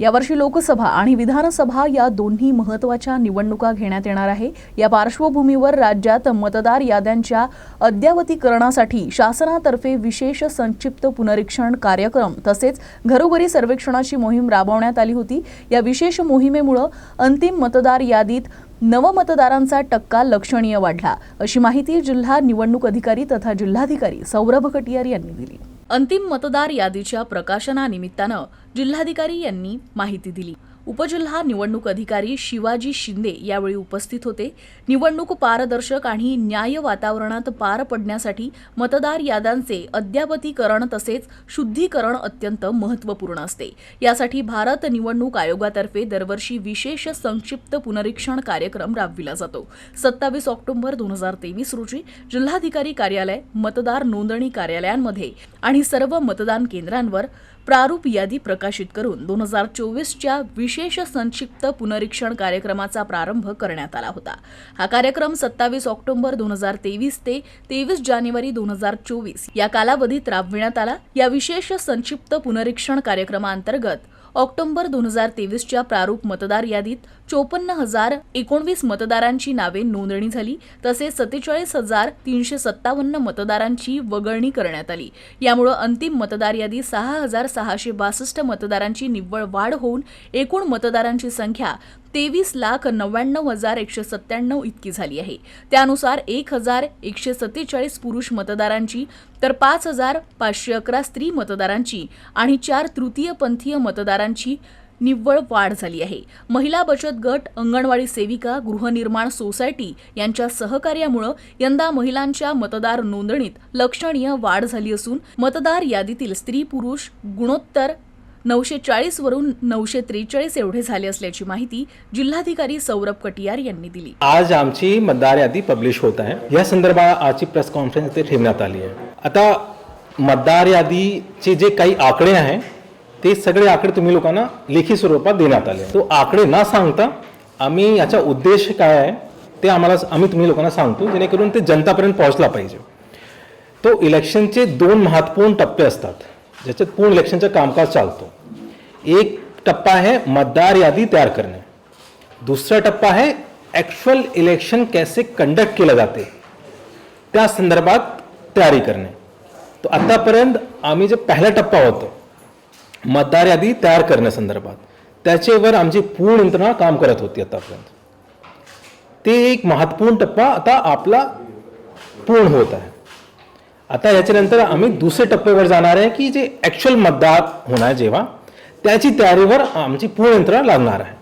यावर्षी लोकसभा आणि विधानसभा या दोन्ही महत्त्वाच्या निवडणुका घेण्यात येणार आहे. या पार्श्वभूमीवर राज्यात मतदार याद्यांच्या अद्यावतीकरणासाठी शासनातर्फे विशेष संक्षिप्त पुनरीक्षण कार्यक्रम तसेच घरोघरी सर्वेक्षणाची मोहीम राबवण्यात आली होती. या विशेष मोहिमेमुळं अंतिम मतदार यादीत नवमतदारांचा टक्का लक्षणीय वाढला. अशी माहिती जिल्हा निवडणूक अधिकारी तथा जिल्हाधिकारी सौरभ कटियार यांनी दिली. अंतिम मतदार यादीच्या प्रकाशनानिमित्तानं जिल्हाधिकारी यांनी माहिती दिली. उपजिल्हा निवडणूक अधिकारी शिवाजी शिंदे यावेळी उपस्थित होते. निवडणूक पारदर्शक आणि न्याय वातावरणात पार पडण्यासाठी मतदार याद्यांचे अद्यावतीकरण तसेच शुद्धीकरण अत्यंत महत्त्वपूर्ण असते. यासाठी भारत निवडणूक आयोगातर्फे दरवर्षी विशेष संक्षिप्त पुनरीक्षण कार्यक्रम राबविला जातो. सत्तावीस ऑक्टोबर दोन हजार तेवीस रोजी जिल्हाधिकारी कार्यालय मतदार नोंदणी कार्यालयांमध्ये आणि सर्व मतदान केंद्रांवर प्रारूप यादी प्रकाशित करून दोन हजार चोवीसच्या विशेष संक्षिप्त पुनरीक्षण कार्यक्रमाचा प्रारंभ करण्यात आला होता. हा कार्यक्रम सत्तावीस ऑक्टोबर दोन हजार तेवीस ते तेवीस जानेवारी दोन हजार चोवीस या कालावधीत राबविण्यात आला. या विशेष संक्षिप्त पुनरीक्षण कार्यक्रमांतर्गत ऑक्टोबर दोन हजार तेवीसच्या प्रारूप मतदार यादीत चोपन्न हजार एकोणवीस मतदारांची नावे नोंदणी झाली तसेच सत्तेचाळीस हजार तीनशे सत्तावन्न मतदारांची वगळणी करण्यात आली. यामुळं अंतिम मतदार यादी सहा हजार सहाशे बासष्ट मतदारांची निव्वळ वाढ होऊन एकूण मतदारांची संख्या तेवीस लाख नव्याण्णव हजार एकशे सत्त्याण्णव इतकी झाली आहे. त्यानुसार एक हजार एकशे सत्तेचाळीस पुरुष मतदारांची तर पाच हजार पाचशे अकरा स्त्री मतदारांची आणि चार तृतीयपंथीय मतदारांची निव्वळ वाढ झाली आहे. महिला बचत गट अंगणवाडी सेविका गृहनिर्माण सोसायटी यांच्या सहकार्यामुळं यंदा महिलांच्या मतदार नोंदणीत लक्षणीय वाढ झाली असून मतदार यादीतील स्त्री पुरुष गुणोत्तर नऊशे चाळीस वरून नऊशे त्रेचाळीस एवढे झाले असल्याची माहिती जिल्हाधिकारी सौरभ कटियार यांनी दिली. आज आमची मतदार यादी पब्लिश होत आहे. या संदर्भात आजची प्रेस कॉन्फरन्स इथे ठेवण्यात आली आहे. आता मतदार यादीचे जे काही आकडे आहे ते सगळे आकडे तुम्ही लोकांना लेखी स्वरूपात देण्यात आले. तो आकडे न सांगता आम्ही याचा उद्देश काय आहे ते आम्हाला आम्ही तुम्ही लोकांना सांगतो जेणेकरून ते जनतापर्यंत पोहोचला पाहिजे. तो इलेक्शनचे दोन महत्त्वपूर्ण टप्पे असतात. ज्याच्यात पूर्ण इलेक्शनचं कामकाज चालतो. एक टप्पा आहे मतदार यादी तयार करणे. दुसरा टप्पा आहे ॲक्च्युअल इलेक्शन कैसे कंडक्ट केलं जाते. त्या संदर्भात तयारी करणे. तर आत्तापर्यंत आम्ही जे पहिला टप्पा होतो मतदार यादी तयार करण्यासंदर्भात त्याच्यावर आमची पूर्ण यंत्रणा काम करत होती आतापर्यंत. ते एक महत्त्वपूर्ण टप्पा आता आपला पूर्ण होत आहे. आता याच्यानंतर आम्ही दुसऱ्या टप्प्यावर जाणार आहे की जे ॲक्च्युअल मतदार होणार जेव्हा त्याची तयारीवर आमची पूर्ण यंत्रणा लागणार आहे.